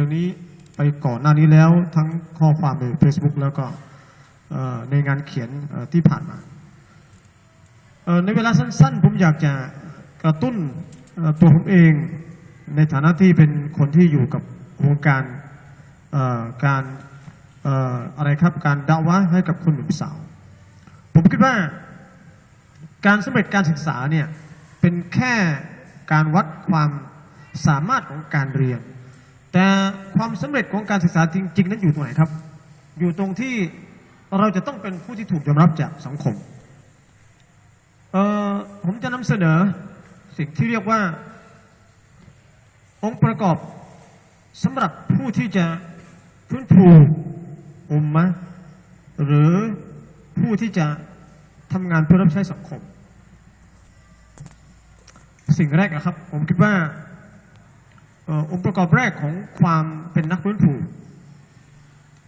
รื่องนี้ไปก่อนหน้านี้แล้วทั้งข้อความใน Facebook แล้วก็ในงานเขียนที่ผ่านมา ในเวลาสั้นๆ ผมอยากจะกระตุ้นตัวผมเองในฐานะที่เป็นคนที่อยู่กับวงการการเอ่ออะไรครับการดาวะให้กับคนหนุ่มสาว ผมคิดว่าการสำเร็จการศึกษาเนี่ยเป็นแค่การวัดความสามารถของการเรียน แต่ความสำเร็จของการศึกษาจริง ๆ นั้นอยู่ตรงไหนครับ อยู่ตรงที่เราจะต้องเป็นผู้ที่ถูกยอมรับจากสังคมเออผมจะนำเสนอสิ่งที่เรียกว่า องค์ประกอบสำหรับผู้ที่จะฟื้นฟูอุมมะหรือผู้ที่จะทำงานเพื่อรับใช้สังคม สิ่งแรกนะครับ ผมคิดว่า อ่อองค์ประกอบแรกของความเป็นนักฟื้นฟู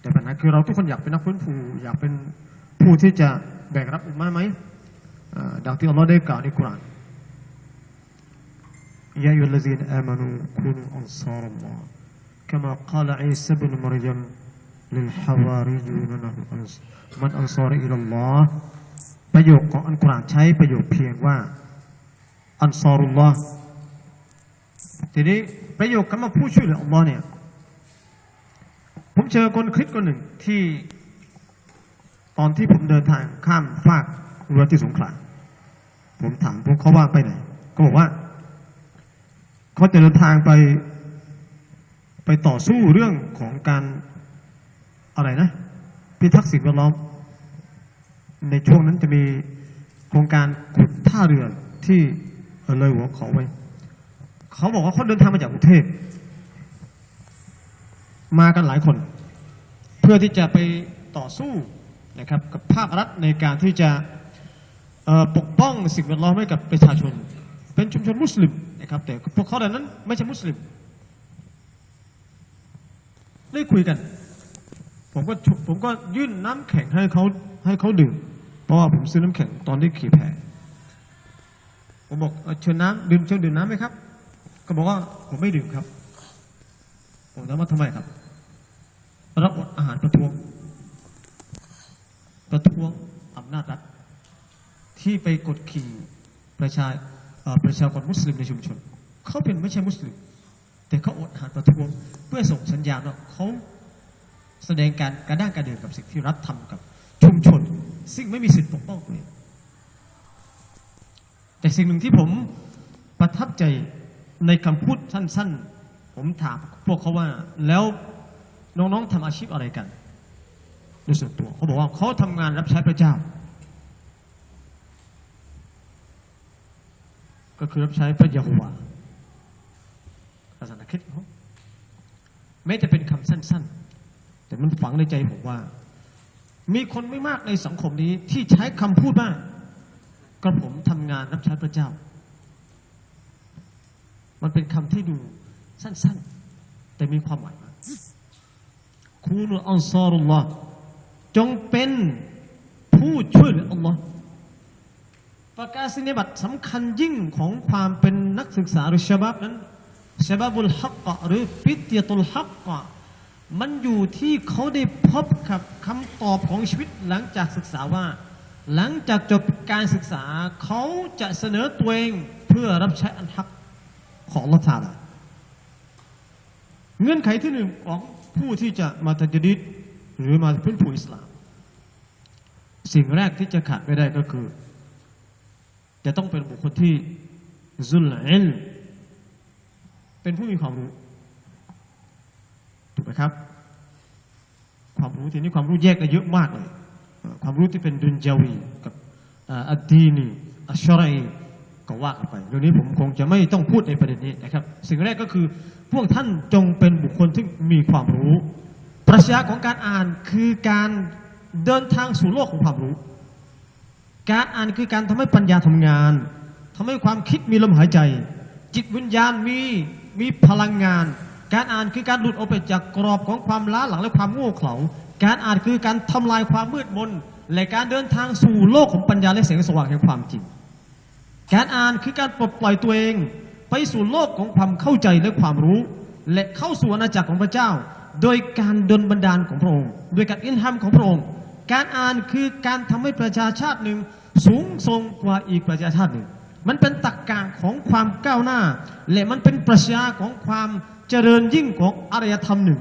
แต่ปัญหาคือเราทุกคนอยากเป็นนักฟื้นฟูอยากเป็นผู้ที่จะแบกรับอุมมะห์ไหมเอ่อดังที่อัลลอฮ์ได้กล่าวในกุรอาน يا أيها الذين آمنوا كونوا أنصار الله كما قال عيسى بن مريم للحواريين له أنص- من أنصار إلى الله ประโยคของอันกุรอานใช้ประโยคเพียงว่า อันซอรุลลอฮ์ทีนี้ ประโยคคำว่าผู้ช่วยเหลืออัลลอฮ์เนี่ย ผมเจอคนคริสต์คนหนึ่งที่ตอนที่ผมเดินทางข้ามฟากเรือที่สงขลาผมถามพวกเขาว่าไปไหนก็บอกว่าเขาจะเดินทางไปไปต่อสู้เรื่องของการอะไรนะ พิทักษ์สิ่งแวดล้อม ในช่วงนั้นจะมีโครงการขุดท่าเรือที่เลยหัวเขาไว้ เขาบอกว่าเขาเดินทางมาจากกรุงเทพมากันหลายคน เพื่อที่จะไปต่อสู้นะครับกับภาครัฐในการที่จะปกป้องสิ่งแวดล้อมให้กับประชาชน เป็นชุมชนมุสลิมนะครับแต่พวกเขาเหล่านั้นไม่ใช่มุสลิม ได้คุยกัน ผมก็ผมก็ยื่นน้ำแข็งให้เขาให้เขาดื่ม เพราะว่าผมซื้อน้ำแข็งตอนที่ขี่แพผมบอกเออเชิญน้ำดื่มเชิญดื่มน้ำไหมครับ ก็บอกว่าผมไม่ดื่มครับผมถามว่าทำไมครับรับอดอาหารประท้วง ประท้วงอำนาจรัฐ ที่ไปกดขี่ประชาประชากรมุสลิมในชุมชน เขาเป็นไม่ใช่มุสลิม แต่เขาอดอาหารประท้วง เพื่อส่งสัญญาณว่าเขาแสดงการกระด้างกระเดินกับสิ่งที่รัฐทำกับชุมชน ซึ่งไม่มีสิทธิปกป้องตัวเองแต่สิ่งหนึ่งที่ผมประทับใจ ในคำพูดสั้นๆ ผมถามพวกเขาว่า แล้วน้องๆทำอาชีพอะไรกันโดยส่วนตัวเขาบอกว่าเขาทำงานรับใช้พระเจ้า ก็คือรับใช้พระยะโฮวาศาสนาคริสต์เขาแม้จะเป็นคำสั้น ๆ แต่มันฝังในใจผมว่า มีคนไม่มากในสังคมนี้ที่ใช้คำพูดว่ากระผมทำงานรับใช้พระเจ้า มันเป็นคำที่ดูสั้น ๆ แต่มีความหมายมากคูนอัลซารุลลอฮ์จงเป็นผู้ช่วยเหลืออัลลอฮ์ประกาศนียบัตรสำคัญยิ่งของความเป็นนักศึกษาหรือชบับนั้นชบับุลฮักกะหรือฟิตยตุลฮักกะมันอยู่ที่เขาได้พบกับคำตอบของชีวิตหลังจากศึกษาว่า หลังจากจบการศึกษาเขาจะเสนอตัวเองเพื่อรับใช้อันฮัก ของละทาลาเงื่อนไขที่หนึ่งของผู้ที่จะมาตัจดิดหรือมาพื้นผูอิสลาม สิ่งแรกที่จะขาดไม่ได้ก็คือ จะต้องเป็นบุคคลที่ซุลอิลเป็นผู้มีความรู้ถูกไหมครับ ความรู้ทีนี้ความรู้แยกกันเยอะมากเลย ความรู้ที่เป็นดุนจาวีกับอัดดีนีอัชชรัย ก็ว่ากันไปเดี๋ยวนี้ผมคงจะไม่ต้องพูดในประเด็นนี้นะครับ สิ่งแรกก็คือพวกท่านจงเป็นบุคคลที่มีความรู้ปรัชญาของการอ่านคือการเดินทางสู่โลกของความรู้ การอ่านคือการทำให้ปัญญาทำงานทำให้ความคิดมีลมหายใจ จิตวิญญาณมีมีพลังงาน การอ่านคือการหลุดออกไปจากกรอบของความล้าหลังและความโง่เขลาการอ่านคือการทำลายความมืดมนและการเดินทางสู่โลกของปัญญาและแสงสว่างแห่งความจริง การอ่านคือการปลดปล่อยตัวเอง ไปสู่โลกของความเข้าใจและความรู้ และเข้าสู่อาณาจักรของพระเจ้า โดยการดลบันดาลของพระองค์โดยการอินทามของพระองค์ การอ่านคือการทำให้ประชาชาติหนึ่งสูงส่งกว่าอีกประชาชาติหนึ่ง มันเป็นตรรกกะของความก้าวหน้า และมันเป็นปรัชญาของความเจริญยิ่งของอารยธรรมหนึ่ง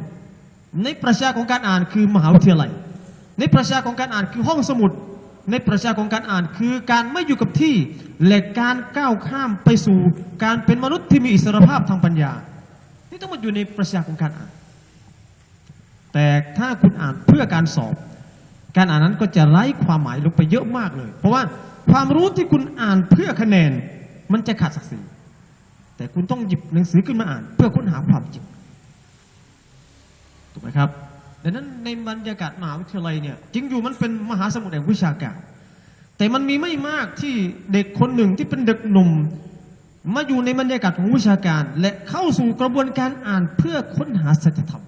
ในปรัชญาของการอ่านคือมหาวิทยาลัย ในปรัชญาของการอ่านคือห้องสมุด ในปรัชาของการอ่านคือการไม่อยู่กับที่และการก้าวข้ามไปสู่การเป็นมนุษย์ที่มีอิสรภาพทางปัญญา นี่ต้องมาอยู่ในปรัชาของการอ่าน แต่ถ้าคุณอ่านเพื่อการสอบ การอ่านนั้นก็จะไร้ความหมายลงไปเยอะมากเลย เพราะว่าความรู้ที่คุณอ่านเพื่อคะแนนมันจะขาดศักดิ์ศรีแต่คุณต้องหยิบหนังสือขึ้นมาอ่าน เพื่อค้นหาความจริงถูกไหมครับ ดังนั้นในบรรยากาศมหาวิทยาลัยเนี่ยจริงอยู่มันเป็นมหาสมุทรแห่งวิชาการ แต่มันมีไม่มากที่เด็กคนหนึ่งที่เป็นเด็กหนุ่ม มาอยู่ในบรรยากาศของวิชาการ และเข้าสู่กระบวนการอ่านเพื่อค้นหาสัจธรรม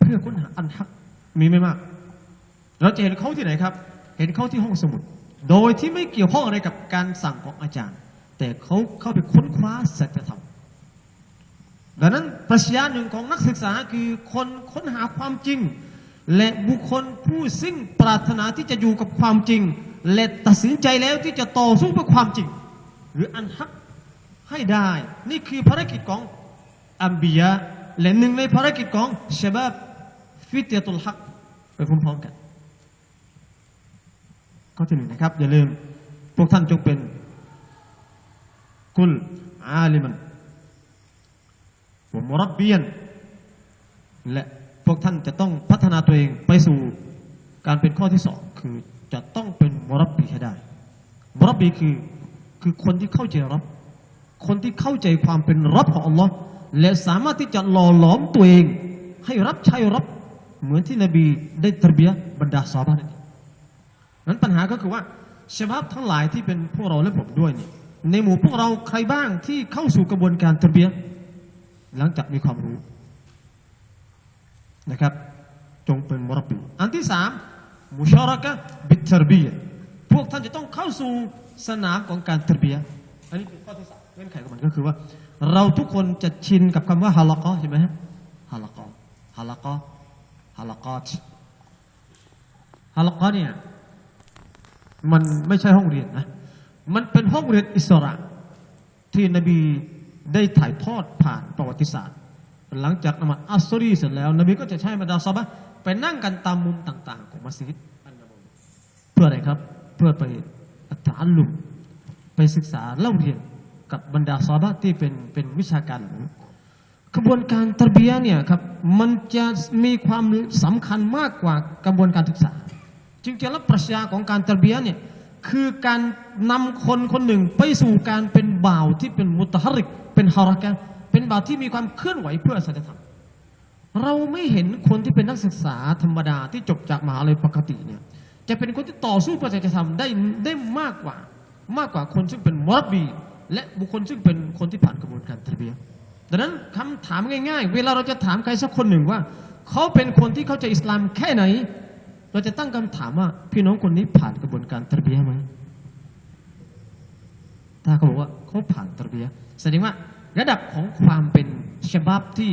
เพื่อค้นหาอันฮักมีไม่มาก เราจะเห็นเขาที่ไหนครับ เห็นเขาที่ห้องสมุด โดยที่ไม่เกี่ยวข้องอะไรกับการสั่งของอาจารย์ แต่เขาเข้าไปค้นคว้าสัจธรรม ดังนั้นปรัชญาหนึ่งของนักศึกษาคือคนค้นหาความจริง และบุคคลผู้ซึ่งปรารถนาที่จะอยู่กับความจริง และตัดสินใจแล้วที่จะต่อสู้เพื่อความจริง หรืออันฮักให้ได้ นี่คือภารกิจของอัมบียะและหนึ่งในภารกิจของชบับฟิตยตุลฮักไปพร้อมๆกันข้อที่หนึ่งนะครับอย่าลืมพวกท่านจงเป็นกุลอาลิมัน มุรับเบียน และพวกท่านจะต้องพัฒนาตัวเองไปสู่การเป็นข้อที่สองคือจะต้องเป็นมุรับบีให้ได้มุรับบีคือคือคนที่เข้าใจรับคนที่เข้าใจความเป็นรับของอัลลอฮ์และสามารถที่จะหล่อหลอมตัวเอง ให้รับใช้รับเหมือนที่นบีได้ตรเบียบรรดาซอฮานั่นนั้นปัญหาก็คือว่าชาบับทั้งหลายที่เป็นพวกเราและผมด้วยเนี่ยในหมู่พวกเราใครบ้างที่เข้าสู่กระบวนการตรเบีย หลังจากมีความรู้นะครับ จงเป็นมรบบีอันที่สามมุชาระกะบิตรบียะพวกท่านจะต้องเข้าสู่สนามของการตรบียะอันนี้เป็นข้อที่สามเงื่อนไขของมันก็คือว่า เราทุกคนจะชินกับคำว่าฮาลกอใช่ไหมฮะฮาลกอฮาลกอฮาลกอตฮาลกอเนี่ยมันไม่ใช่ห้องเรียนนะ มันเป็นห้องเรียนอิสระที่นบี ได้ถ่ายทอดผ่านประวัติศาสตร์ หลังจากนมัดอัสซรีเสร็จแล้ว นบีก็จะใช้มาดาซาบะไปนั่งกันตามมุมต่าง ๆ ของมัสยิดอันนบีเพื่ออะไรครับ เพื่อไปอัตอัลลุมไปศึกษาเล่าเรียนกับบรรดาซาบะที่เป็นเป็นวิชาการกระบวนการตรเบียะเนี่ยครับมันจะมีความสำคัญมากกว่ากระบวนการศึกษาจริงๆแล้วปรัชญาของการตรเบียะเนี่ยคือการนำคนคนหนึ่งไปสู่การเป็น บ่าวที่เป็นมุตฮาริก เป็นฮาระกะเป็นบ่าวที่มีความเคลื่อนไหวเพื่อสัจธรรมเราไม่เห็นคนที่เป็นนักศึกษาธรรมดาที่จบจากมหาลัยปกติเนี่ยจะเป็นคนที่ต่อสู้เพื่อสัจธรรมได้ได้มากกว่ามากกว่าคนซึ่งเป็นมุรับบีและบุคคลซึ่งเป็นคนที่ผ่านกระบวนการตรเบียดังนั้นคำถามง่ายๆ เวลาเราจะถามใครสักคนหนึ่งว่า เขาเป็นคนที่เข้าใจอิสลามแค่ไหน เราจะตั้งคำถามว่าพี่น้องคนนี้ผ่านกระบวนการตรเบียไหม ถ้าเขาบอกว่าเขาผ่านตรเบียแสดงว่าระดับของความเป็นฉบับที่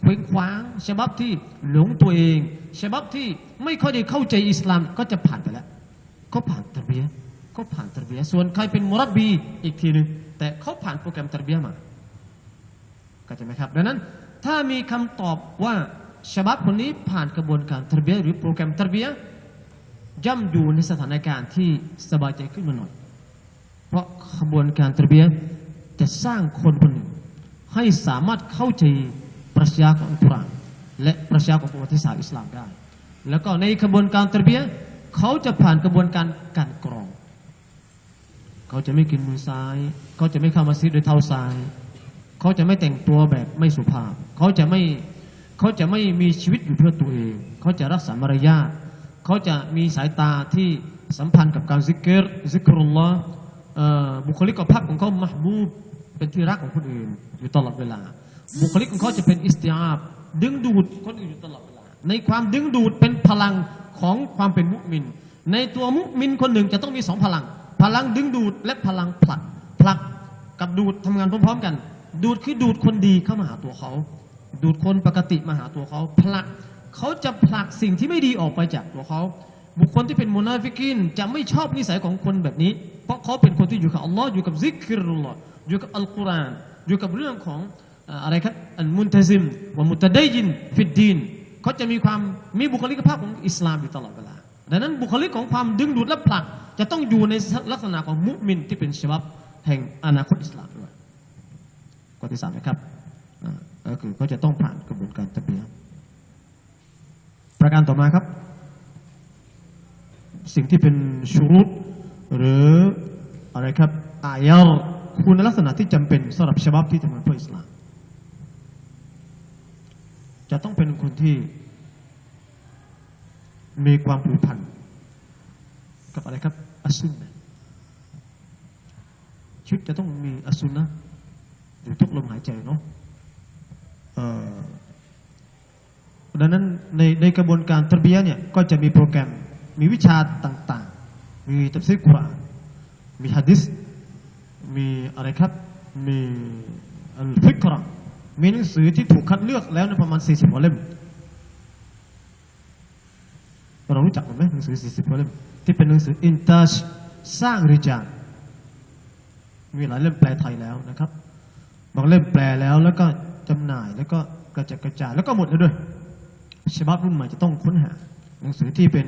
เคว้งคว้างฉบับที่หลงตัวเองฉบับที่ไม่ค่อยได้เข้าใจอิสลามก็จะผ่านไปแล้วเขาผ่านตรเบียะห์เขาผ่านตรเบียส่วนใครเป็นมุรับบีอีกทีหนึ่งแต่เขาผ่านโปรแกรมตรเบียมาเข้าใจไหมครับดังนั้นถ้ามีคำตอบว่าฉบับคนนี้ผ่านกระบวนการตรเบียหรือโปรแกรมตรเบียย่ำอยู่ในสถานการณ์ที่สบายใจขึ้นมาหน่อย ราะขบวนการตรเบียจะสร้างคนคนหนึ่ง ให้สามารถเข้าใจปรัชญาของอัลกุรอานและปรัชญาของประวัติศาสตร์อิสลามได้ แล้วก็ในขบวนการตรเบียเขาจะผ่านกระบวนการกลันกรอง เขาจะไม่กินมือซ้าย เขาจะไม่เข้ามัสยิดโดยเท้าซ้าย เขาจะไม่แต่งตัวแบบไม่สุภาพ เขาจะไม่เขาจะไม่มีชีวิตอยู่เพื่อตัวเอง เขาจะรักษามารยาทเขาจะมีสายตาที่สัมพันธ์กับการซิกเกอร์ซิกรุลลอ บุคลิกภาพของเขามหบูบเป็นที่รักของคนอื่น อยู่ตลอดเวลา บุคลิกของเขาจะเป็นอิสติอาบดึงดูดคนอื่นอยู่ตลอดเวลา ในความดึงดูดเป็นพลังของความเป็นมุมินในตัวมุมินคนหนึ่งจะต้องมีสองพลัง พลังดึงดูดและพลังผลักผลักกับดูดทำงานพร้อมๆกัน ดูดคือดูดคนดีเข้ามาหาตัวเขา ดูดคนปกติมาหาตัวเขาผลักเขาจะผลักสิ่งที่ไม่ดีออกไปจากตัวเขา บุคคลที่เป็นมุนาฟิกินจะไม่ชอบนิสัยของคนแบบนี้ เพราะเขาเป็นคนที่อยู่กับอัลลอฮ์อยู่กับซิกรุลลอฮ์อยู่กับอัลกุรอานอยู่กับเรื่องของอะไรครับอันมุนตะซิมวะมุตะไดยินฟิดดีนเขาจะมีความมีบุคลิกภาพของอิสลามอยู่ตลอดเวลาดังนั้นบุคลิกของความดึงดูดและผลัก จะต้องอยู่ในลักษณะของมุมินที่เป็นฉบับแห่งอนาคตอิสลามด้วยข้อที่สามนะครับก็คือเขาจะต้องผ่านกระบวนการตะเบียประการต่อมาครับ สิ่งที่เป็นชูรุต หรืออะไรครับอายะคุณลักษณะที่จำเป็นสำหรับฉบับที่ทำงานเพื่ออิสลาม จะต้องเป็นคนที่ มีความผูกพันกับอะไรครับอัสุนนะชีวิตจะต้องมีอัสุนนะห์อยู่ทุกลมหายใจเนาะดังนั้นในในกระบวนการตรบียเนี่ยก็จะมีโปรแกรมมีวิชาต่างๆ มีตัฟซีรกุรอานมีฮะดิษมีอะไรครับ มีอัลฟิกระมีหนังสือที่ถูกคัดเลือกแล้วในประมาณ 40กว่าเล่มเรารู้จักกันไหมหนังสือ 40กว่าเล่มที่เป็นหนังสืออินทัชสร้างริจาลมีหลายเล่มแปลไทยแล้วนะครับ บางเล่มแปลแล้วแล้วก็จำหน่ายแล้วก็กระจัดกระจายแล้วก็หมดแล้วด้วยฉบับรุ่นใหม่จะต้องค้นหา หนังสือที่เป็น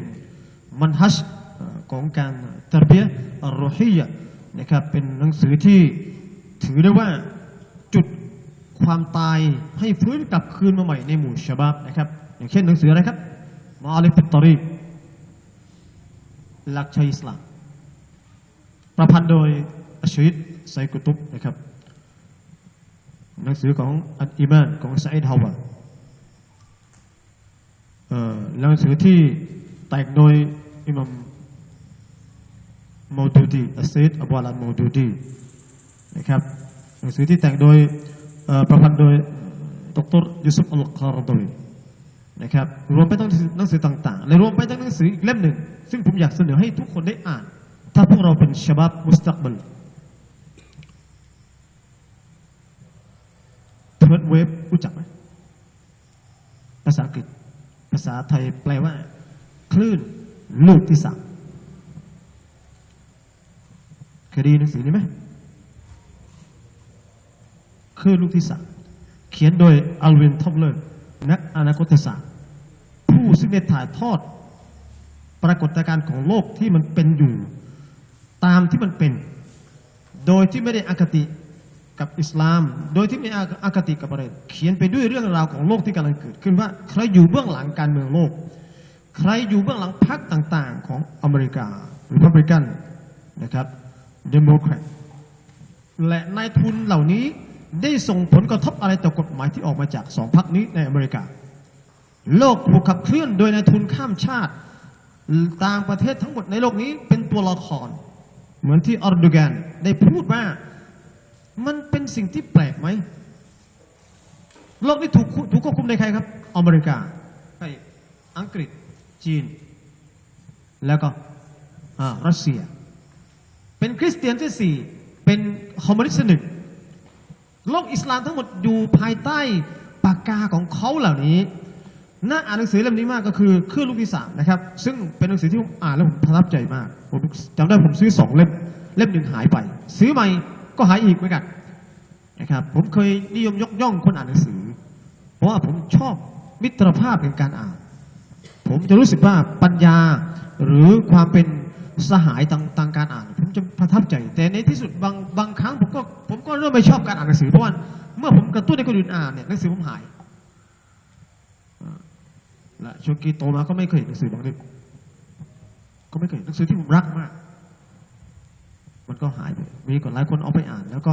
มันฮัช ของการตรเบียอัลโรฮียะนะครับเป็นหนังสือที่ถือได้ว่าจุดความตายให้ฟื้นกลับคืนมาใหม่ในหมู่ฉบับนะครับ อย่างเช่นหนังสืออะไรครับมาอาลิฟิตอรีหลักชัยอิสลาม ประพันธ์โดยอัชชิดไซกุตุบนะครับ หนังสือของอัลอิมานของซาอิดฮาวาเอ่อหนังสือที่แต่งโดยอิหมัม โมดูดีอัสซิดอับวาลันโมดูดีนะครับหนังสือที่แต่งโดยประพันธ์โดยดรยูซุฟอัลคาร์ดวีนะครับรวมไปทั้งหนังสือต่างๆ และรวมไปทั้งหนังสืออีกเล่มหนึ่ง ซึ่งผมอยากเสนอให้ทุกคนได้อ่าน ถ้าพวกเราเป็นฉบับมุสตักบัลเทิร์ดเวฟรู้จักไหมภาษาอังกฤษ ภาษาไทยแปลว่า คลื่นลูกที่สามเคยได้ยินหนังสือนี้ไหมคลื่นลูกที่สามเขียนโดยอัลวินทอมเลอร์นักอนาคตศาสตร์ผู้ซึ่งได้ถ่ายทอด ปรากฏการณ์ของโลกที่มันเป็นอยู่ ตามที่มันเป็น โดยที่ไม่ได้อคติกับอิสลาม โดยที่ไม่อคติกับอะไรเขียนไปด้วยเรื่องราวของโลกที่กำลังเกิดขึ้นว่าใครอยู่เบื้องหลังการเมืองโลก ใครอยู่เบื้องหลังพรรคต่าง ๆ ของอเมริกาหรือพับริกันนะครับ เดโมแครตและนายทุนเหล่านี้ได้ส่งผลกระทบอะไรต่อกฎหมายที่ออกมาจากสองพรรคนี้ในอเมริกา โลกถูกขับเคลื่อนโดยนายทุนข้ามชาติต่างประเทศทั้งหมดในโลกนี้เป็นตัวละคร เหมือนที่ออร์ดูแกนได้พูดว่า มันเป็นสิ่งที่แปลกไหม โลกนี้ถูกถูกควบคุมโดยใครครับ อเมริกาใช่อังกฤษ จีน แล้วก็อ่ารัสเซีย เป็นคริสเตียนที่สี่เป็นคอมมิวนิสต์หนึ่งโลกอิสลามทั้งหมดอยู่ภายใต้ปากกาของเขาเหล่านี้น่าอ่านหนังสือเล่มนี้มากก็คือครื่อลูกที่สามนะครับ ซึ่งเป็นหนังสือที่ผมอ่านแล้วผมประทับใจมากผมจำได้ผมซื้อสองเล่มเล่มหนึ่งหายไป ซื้อใหม่ก็หายอีกเหมือนกันนะครับ ผมเคยนิยมยกย่องคนอ่านหนังสือ เพราะว่าผมชอบมิตรภาพในการอ่าน ผมจะรู้สึกว่าปัญญาหรือความเป็นสหายทางทางการอ่าน ใจ แต่ในที่สุดบางบางครั้งผมก็ผมก็เริ่มไม่ชอบการอ่านหนังสือเพราะว่าเมื่อผมกระตุ้นให้คนอื่นอ่านเนี่ยหนังสือผมหายและช่วงกีโตมาก็ไม่เคยเห็นหนังสือบางเล่มก็ไม่เคยเห็นหนังสือที่ผมรักมาก มันก็หายไปมีก่อนหลายคนเอาไปอ่าน แล้วก็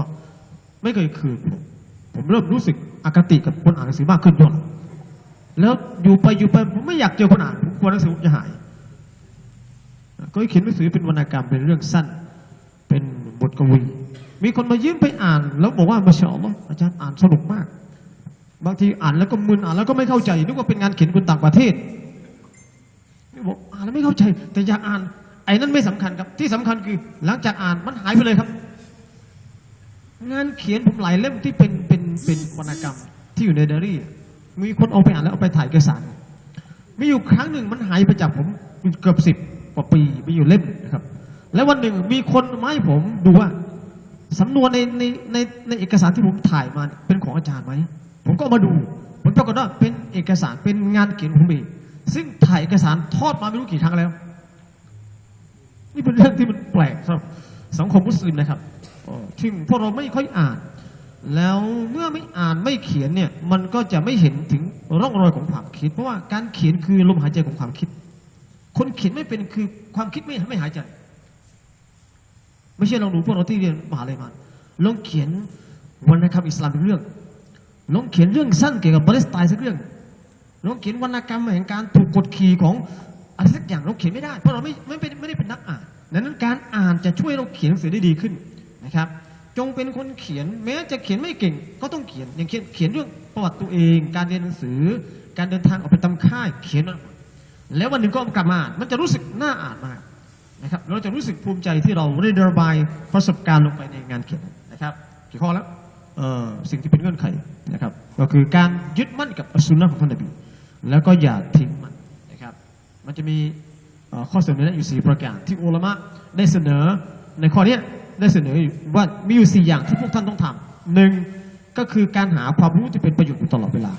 ไม่เคยคืนผมผมเริ่มรู้สึกอคติกับคนอ่านหนังสือมากขึ้นด้วยแล้วอยู่ไปอยู่ไปผมไม่อยากเจอคนอ่านผมกลัวหนังสือผมจะหาย ก็เขียนหนังสือเป็นวรรณกรรมเป็นเรื่องสั้น บทกวีมีคนมายืมไปอ่าน แล้วบอกว่ามาชาอัลลอฮ์อาจารย์อ่านสนุกมาก บางทีอ่านแล้วก็มึนอ่านแล้วก็ไม่เข้าใจนึกว่าเป็นงานเขียนคนต่างประเทศบอกอ่านแล้วไม่เข้าใจ แต่อยากอ่าน ไอ้นั่นไม่สำคัญครับ ที่สำคัญคือ หลังจากอ่านมันหายไปเลยครับ งานเขียนผมหลายเล่มที่เป็นเป็นวรรณกรรม ที่อยู่ในไดอรี่ มีคนเอาไปอ่านแล้วเอาไปถ่ายเอกสารมีอยู่ครั้งหนึ่งมันหายไปจากผมเกือบสิบกว่าปีมีอยู่เล่มนะครับ แล้ววันหนึ่งมีคนมาให้ผมดูว่าสำนวนในในในในเอกสารที่ผมถ่ายมาเป็นของอาจารย์ไหมผมก็มาดูผลปรากฏว่าเป็นเอกสารเป็นงานเขียนของผมเองซึ่งถ่ายเอกสารทอดมาไม่รู้กี่ครั้งแล้ว นี่เป็นเรื่องที่มันแปลกสำหรับสังคมมุสลิมนะครับเอ่อที่พวกเราไม่ค่อยอ่าน แล้วเมื่อไม่อ่านไม่เขียนเนี่ย มันก็จะไม่เห็นถึงร่องรอยของความคิด เพราะว่าการเขียนคือลมหายใจของความคิด คนเขียนไม่เป็นคือความคิดไม่ไม่หายใจ ไม่ใช่ลองดูพวกเราที่เรียนมหาลัยมาลองเขียนวรรณกรรมอิสลามเป็นเรื่องลองเขียนเรื่องสั้นเกี่ยวกับปาเลสไตน์สักเรื่องลองเขียนวรรณกรรมแห่งการถูกกดขี่ของอะไรสักอย่างเราเขียนไม่ได้ เพราะเราไม่ไม่เป็นไม่ได้เป็นนักอ่านดังนั้นการอ่านจะช่วยเราเขียนหนังสือได้ดีขึ้นนะครับ จงเป็นคนเขียนแม้จะเขียนไม่เก่ง ก็ต้องเขียนอย่างเขียนเขียนเรื่องประวัติตัวเอง การเรียนหนังสือ การเดินทางออกไปทำค่ายเขียนมันแล้ววันหนึ่งก็กลับมาอ่านมันจะรู้สึกน่าอ่านมาก นะครับเราจะรู้สึกภูมิใจที่เราได้ระบายประสบการณ์ลงไปในงานเขียนนะครับกี่ข้อแล้วสิ่งที่เป็นเงื่อนไขนะครับ ก็คือการยึดมั่นกับอัสสุนนะของท่านนบีแล้วก็อย่าทิ้งมันนะครับ มันจะมีข้อเสนอแนะอยู่สี่ประการ ที่อุลามะได้เสนอในข้อนี้ได้เสนอว่ามีอยู่สี่อย่างที่พวกท่านต้องทำหนึ่งก็คือการหาความรู้ที่เป็นประโยชน์อยู่ตลอดเวลา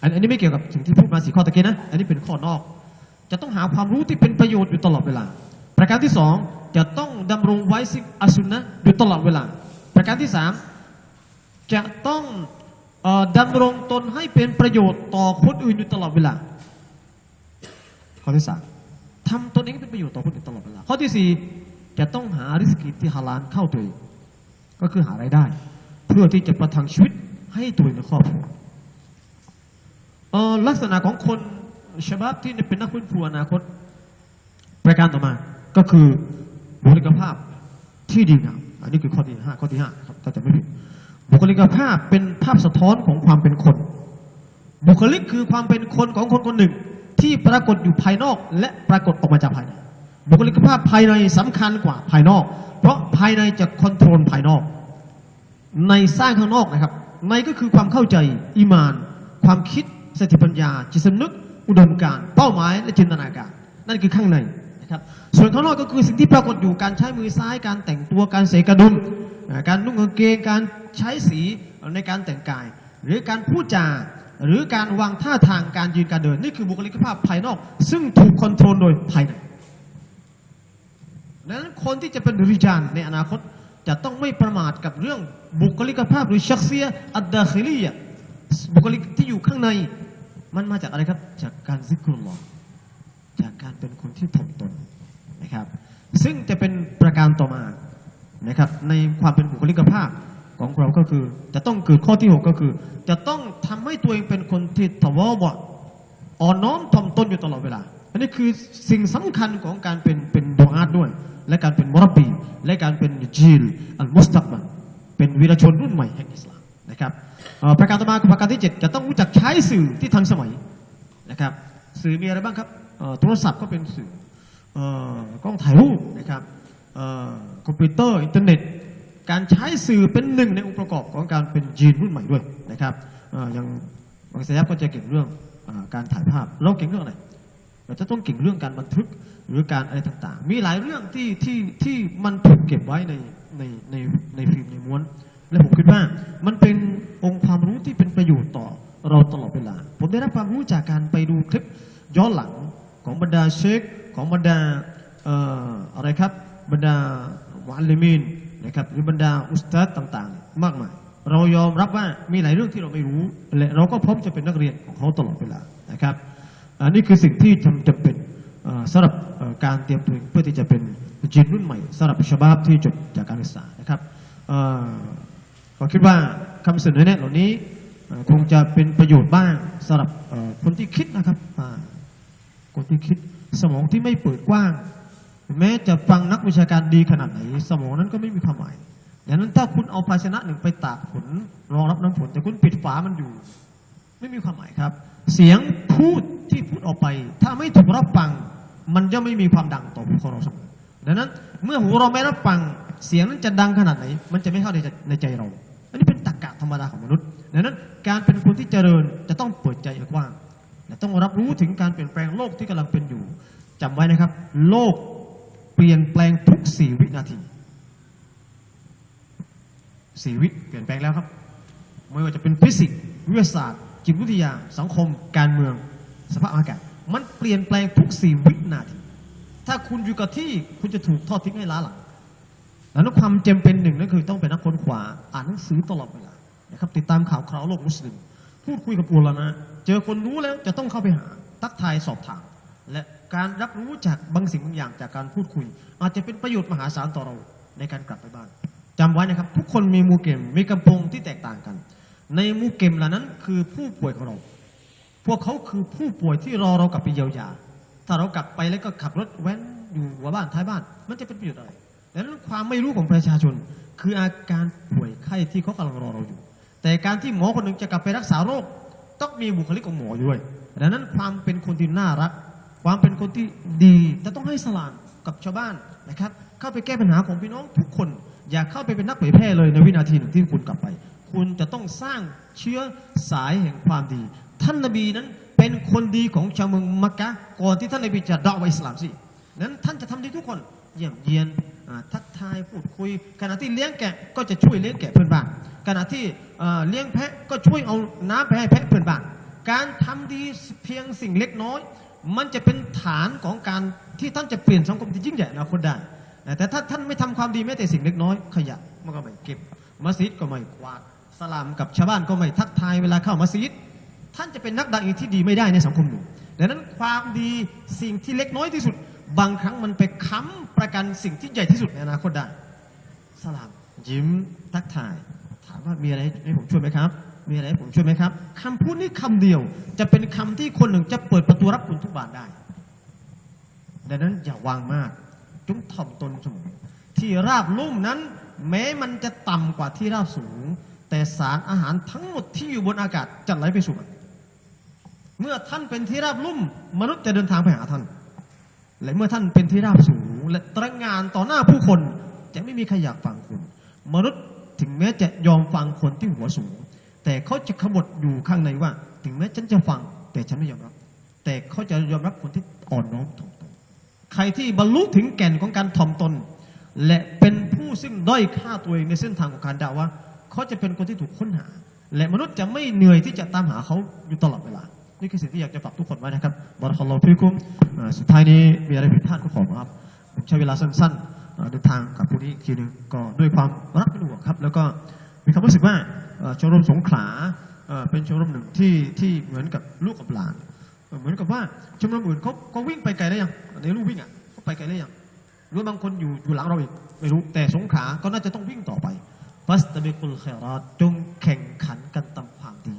อันอันนี้ไม่เกี่ยวกับสิ่งที่พูดมาสี่ข้อตะกี้นะ อันนี้เป็นข้อนอก จะต้องหาความรู้ที่เป็นประโยชน์อยู่ตลอดเวลา ประการที่สองจะต้องดำรงไว้สิ่งอสุนนะอยู่ตลอดเวลา ประการที่สามจะต้องเอ่อดำรงตนให้เป็นประโยชน์ต่อคนอื่นอยู่ตลอดเวลา ข้อที่สามทำตนเองเป็นประโยชน์ต่อคนอื่นตลอดเวลา ข้อที่สี่จะต้องหาริสกิที่ฮาลาลเข้าตัวเองก็คือหารายได้ เพื่อที่จะประทังชีวิตให้ตัวเองและครอบครัวลักษณะของคนชบับที่เป็นนักฟื้นฟูอนาคต ประการต่อมา ก็คือบุคลิกภาพที่ดีงามอันนี้คือข้อที่ห้าข้อที่ห้าครับถ้าจะไม่ผิดบุคลิกภาพเป็นภาพสะท้อนของความเป็นคน บุคลิกคือความเป็นคนของคนคนหนึ่ง ที่ปรากฏอยู่ภายนอกและปรากฏออกมาจากภายในบุคลิกภาพภายในสำคัญกว่าภายนอก เพราะภายในจะคอนโทรลภายนอก ในสร้างข้างนอกนะครับ ในก็คือความเข้าใจอีมาน ความคิดสติปัญญา จิตสำนึก อุดมการณ์เป้าหมายและจินตนาการ นั่นคือข้างใน นะครับส่วนข้างนอกก็คือสิ่งที่ปรากฏอยู่การใช้มือซ้ายการแต่งตัวการเสกกระดุมการนุ่งกางเกงการใช้สีในการแต่งกาย หรือการพูดจาหรือการวางท่าทางการยืนการเดิน นี่คือบุคลิกภาพภายนอก ซึ่งถูกคอนโทรลโดยภายในดังนั้นคนที่จะเป็นริจานในอนาคตจะต้องไม่ประมาทกับเรื่องบุคลิกภาพหรือชักเซียอัดดาคิลีบุคลิกที่อยู่ข้างในมันมาจากอะไรครับ จากการซิกรุลลอฮ์จากการเป็นคนที่ถ่อมตนนะครับ ซึ่งจะเป็นประการต่อมานะครับในความเป็นบุคลิกภาพของเราก็คือ จะต้องเกิดข้อที่ 6 ก็คือ จะต้องทำให้ตัวเองเป็นคนที่ทวาวะอ่อนน้อมถ่อมตนอยู่ตลอดเวลา อันนี้คือสิ่งสำคัญของการเป็นเป็นดวงอาดด้วย และการเป็นมรบีและการเป็นจีลอัลมุสตักบันเป็นวีรชนรุ่นใหม่แห่งอิสลามนะครับประการต่อมาคือประการที่ 7 จะต้องรู้จักใช้สื่อที่ทันสมัยนะครับสื่อมีอะไรบ้างครับโทรศัพท์ก็เป็นสื่อ กล้องถ่ายรูปนะครับออคอมพิวเตอร์อินเทอร์เน็ต การใช้สื่อเป็นหนึ่งในองค์ประกอบของการเป็นจีนรุ่นใหม่ด้วยนะครับอย่างบางสยับก็จะเก่งเรื่องอการถ่ายภาพ เราเก่งเรื่องอะไรเราจะต้องเก่งเรื่องการบันทึกหรือการอะไรต่างๆ มีหลายเรื่องที่ที่ที่มันถูกเก็บไว้ในในในในฟิล์มในม้วน และผมคิดว่ามันเป็นองค์ความรู้ที่เป็นประโยชน์ต่อเราตลอดเวลา ผมได้รับความรู้จากการไปดูคลิปย้อนหลังของบรรดาเชค ของบรรดาอะไรครับบรรดามุอัลลิมีนนะครับหรือบรรดาอุสตาดต่างๆ มากมาย เรายอมรับว่ามีหลายเรื่องที่เราไม่รู้และเราก็พร้อมจะเป็นนักเรียนของเขาตลอดเวลานะครับอันนี้คือสิ่งที่จำจำเป็นสำหรับการเตรียมตัวเพื่อที่จะเป็นจีนรุ่นใหม่สำหรับชาวบ้านที่จบจากการศึกษานะครับผมคิดว่าคำเสนอแนะเหล่านี้คงจะเป็นประโยชน์บ้างสำหรับคนที่คิดนะครับคนที่คิด สมองที่ไม่เปิดกว้าง แม้จะฟังนักวิชาการดีขนาดไหน สมองนั้นก็ไม่มีความหมายดังนั้นถ้าคุณเอาภาชนะหนึ่งไปตากฝนรองรับน้ำฝนแต่คุณปิดฝามันอยู่ ไม่มีความหมายครับ เสียงพูดที่พูดออกไป ถ้าไม่ถูกรับฟัง มันจะไม่มีความดังต่อหูของเราสมอดังนั้นเมื่อหูเราไม่รับฟังเสียงนั้นจะดังขนาดไหน มันจะไม่เข้าในใจในใจเรา อันนี้เป็นตรรกะธรรมดาของมนุษย์ดังนั้นการเป็นคนที่เจริญจะต้องเปิดใจกว้าง ต้องรับรู้ถึงการเปลี่ยนแปลงโลกที่กำลังเป็นอยู่จำไว้นะครับ โลกเปลี่ยนแปลงทุกสี่วินาทีสี่วิเปลี่ยนแปลงแล้วครับ ไม่ว่าจะเป็นฟิสิกส์วิทยาศาสตร์ จิตวิทยา สังคม การเมือง สภาพอากาศ มันเปลี่ยนแปลงทุกสี่วินาที ถ้าคุณอยู่กับที่คุณจะถูกทอดทิ้งให้ล้าหลังดังนั้นความจำเป็นหนึ่งนั่นคือต้องเป็นนักค้นคว้าอ่านหนังสือตลอดเวลานะครับติดตามข่าวคราวโลกมุสลิม พูดคุยกับอุลามะ เจอคนรู้แล้วจะต้องเข้าไปหาทักทายสอบถาม และการรับรู้จากบางสิ่งบางอย่างจากการพูดคุย อาจจะเป็นประโยชน์มหาศาลต่อเราในการกลับไปบ้านจำไว้นะครับ ทุกคนมีมูเกมมีกำปงที่แตกต่างกัน ในมูเกมเหล่านั้นคือผู้ป่วยของเรา พวกเขาคือผู้ป่วยที่รอเรากลับไปเยียวยา ถ้าเรากลับไปแล้วก็ขับรถแว้นอยู่หัวบ้านท้ายบ้าน มันจะเป็นประโยชน์อะไรดังนั้นความไม่รู้ของประชาชน คืออาการป่วยไข้ที่เขากำลังรอเราอยู่ แต่การที่หมอคนหนึ่งจะกลับไปรักษาโรค ต้องมีบุคลิกของหมออยู่ด้วยดังนั้นความเป็นคนที่น่ารัก ความเป็นคนที่ดีจะต้องให้สลานกับชาวบ้านนะครับ เข้าไปแก้ปัญหาของพี่น้องทุกคน อย่าเข้าไปเป็นนักเผยแพร่เลยในวินาทีหนึ่งที่คุณกลับไป คุณจะต้องสร้างเชื้อสายแห่งความดี ท่านนบีนั้นเป็นคนดีของชาวเมืองมักกะก่อนที่ท่านนบีจะดาวะอิสลามสินั้นท่านจะทำดีทุกคนเยี่ยมเยียนอ่าทักทายพูดคุยขณะที่เลี้ยงแกะก็จะช่วยเลี้ยงแกะเพื่อนบ้าน ขณะที่เลี้ยงแพะก็ช่วยเอาน้ำไปให้แพะเพื่อนบ้าน การทำดีเพียงสิ่งเล็กน้อย มันจะเป็นฐานของการที่ท่านจะเปลี่ยนสังคมที่ยิ่งใหญ่ในอนาคตได้ แต่ถ้าท่านไม่ทำความดีแม้แต่สิ่งเล็กน้อย ขยะมันก็ไม่เก็บมัสยิดก็ไม่กวาดสลามกับชาวบ้านก็ไม่ทักทายเวลาเข้ามัสยิดท่านจะเป็นนักดังอีกที่ดีไม่ได้ในสังคมหมู่ดังนั้นความดีสิ่งที่เล็กน้อยที่สุด บางครั้งมันไปค้ำประกันสิ่งที่ใหญ่ที่สุดในอนาคตได้สลามยิ้มทักทาย ว่ามีอะไรให้ผมช่วยไหมครับ มีอะไรให้ผมช่วยไหมครับคำพูดนี้คำเดียว จะเป็นคำที่คนหนึ่งจะเปิดประตูรับคุณทุกบานได้ ดังนั้นอย่าวางมาก จงถ่อมตนเสมอที่ราบลุ่มนั้น แม้มันจะต่ำกว่าที่ราบสูง แต่สารอาหารทั้งหมดที่อยู่บนอากาศจะไหลไปสู่มันเมื่อท่านเป็นที่ราบลุ่ม มนุษย์จะเดินทางไปหาท่าน และเมื่อท่านเป็นที่ราบสูง และตระงานต่อหน้าผู้คน จะไม่มีใครอยากฟังคุณ มนุษย์ ถึงแม้จะยอมฟังคนที่หัวสูง แต่เขาจะขบฏอยู่ข้างในว่า ถึงแม้ฉันจะฟัง แต่ฉันไม่ยอมรับ แต่เขาจะยอมรับคนที่อ่อนน้อมถ่อมตนใครที่บรรลุถึงแก่นของการถ่อมตน และเป็นผู้ซึ่งด้อยค่าตัวเองในเส้นทางของการด่าว่าเขาจะเป็นคนที่ถูกค้นหา และมนุษย์จะไม่เหนื่อยที่จะตามหาเขาอยู่ตลอดเวลานี่คือสิ่งที่อยากจะฝากทุกคนไว้นะครับบารักัลลอฮุฟิกุมสุดท้ายนี้มีอะไรผิดพลาดก็ขอครับผมใช้เวลาสั้นๆ เดินทางกับผู้นี้อีกทีหนึงก็ด้วยความรักเป็นห่วงครับ แล้วก็มีความรู้สึกว่าชมรมสงขลาเป็นชมรมหนึ่งที่ที่เหมือนกับลูกกับหลาน เหมือนกับว่าชมรมอื่นเขาเขาวิ่งไปไกลได้ยังในลูกวิ่งอะเขาไปไกลได้ยังหรือว่าบางคนอยู่อยู่หลังเราอีกไม่รู้แต่สงขลาก็น่าจะต้องวิ่งต่อไปฟัสตะเบกุลเครอดจงแข่งขันกันตามความดี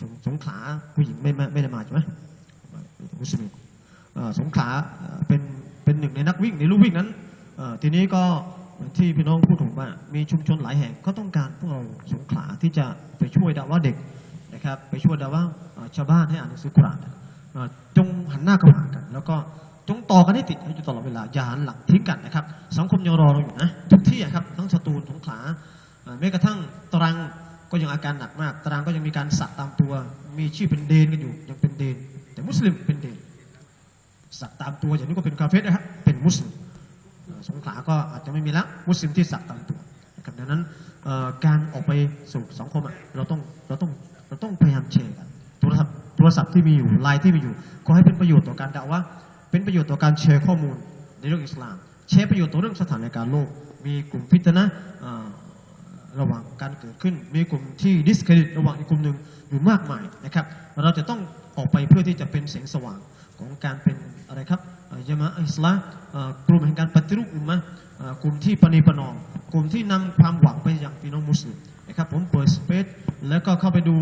สงสงขลาผู้หญิงไม่ไม่ไม่ได้มาใช่ไหมมุสลิมสงขลาเป็นเป็นหนึ่งในนักวิ่งในลูกวิ่งนั้น ทีนี้ก็ที่พี่น้องพูดถึงว่ามีชุมชนหลายแห่งก็ต้องการพวกเราสงขลาที่จะไปช่วยดาว่าเด็กนะครับ ไปช่วยดาว่าชาวบ้านให้อ่านหนังสือกุรานจงหันหน้าเข้าหากัน แล้วก็จงต่อกันให้ติดให้อยู่ตลอดเวลาอย่าหันหลังทิ้งกันนะครับ สังคมยังรอเราอยู่นะทุกที่ครับทั้งสตูลสงขลาแม้กระทั่งตรังก็ยังอาการหนักมาก ตรังก็ยังมีการสักตามตัว มีชื่อเป็นเดนกันอยู่ยังเป็นเดน แต่มุสลิมเป็นเดนสักตามตัวอย่างนี้ก็เป็นกาเฟสนะครับเป็นมุสลิม สงขลาก็อาจจะไม่มีแล้วมุสลิมที่สักตามตัวนะครับดังนั้นการออกไปสู่สังคมเราต้องเราต้องเราต้องพยายามแชร์กันโทรศัพท์โทรศัพท์ที่มีอยู่ไลน์ที่มีอยู่ก็ให้เป็นประโยชน์ต่อการด่าว่า เป็นประโยชน์ต่อการแชร์ข้อมูลในเรื่องอิสลามแชร์ประโยชน์ต่อเรื่องสถานการณ์โลก มีกลุ่มฟิตนะเอ่อระหว่างการเกิดขึ้น มีกลุ่มที่ดิสเครดิตระหว่างอีกกลุ่มหนึ่งอยู่มากมายนะครับ เราจะต้องออกไปเพื่อที่จะเป็นแสงสว่างของการเป็นอะไรครับ ยามะอิสลามกลุ่มแห่งการปฏิรูปอุมมะกลุ่มที่ปณีประนอมกลุ่มที่นำความหวังไปยังพี่น้องมุสลิมนะครับผมเปิดสเปซแล้วก็เข้าไปดู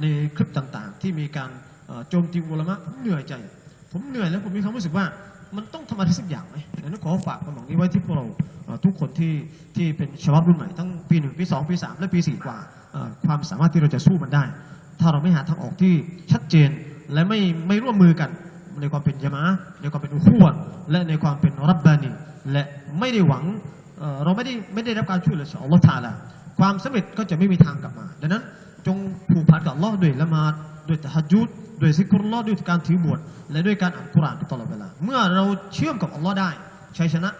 ในคลิปต่างๆ ที่มีการโจมตีอุลามะผมเหนื่อยใจ ผมเหนื่อยแล้วผมมีความรู้สึกว่ามันต้องทำอะไรสักอย่างไหมดังนั้นขอฝากความหวังนี้ไว้ที่พวกเราทุกคนที่ที่เป็นชาวบ้านรุ่นใหม่ทั้งปีหนึ่งปีสองปีสามและปีสี่กว่าความสามารถที่เราจะสู้มันได้ ถ้าเราไม่หาทางออกที่ชัดเจนและไม่ไม่ร่วมมือกัน ในความเป็นยามะในความเป็นอุคัวะห์และในความเป็นรับบานีและไม่ได้หวังเเราไม่ได้ไม่ได้รับการช่วยเหลือจากอัลลอฮฺทาลาความสำเร็จก็จะไม่มีทางกลับมา ดังนั้นจงผูกพันกับอัลลอฮ์ด้วยละมาดด้วยตะฮัจญุดด้วยซิกรุลลอฮ์ด้วยการถือบวชและด้วยการอ่านกุรานตลอดเวลา เมื่อเราเชื่อมกับอัลลอฮ์ได้ชัยชนะ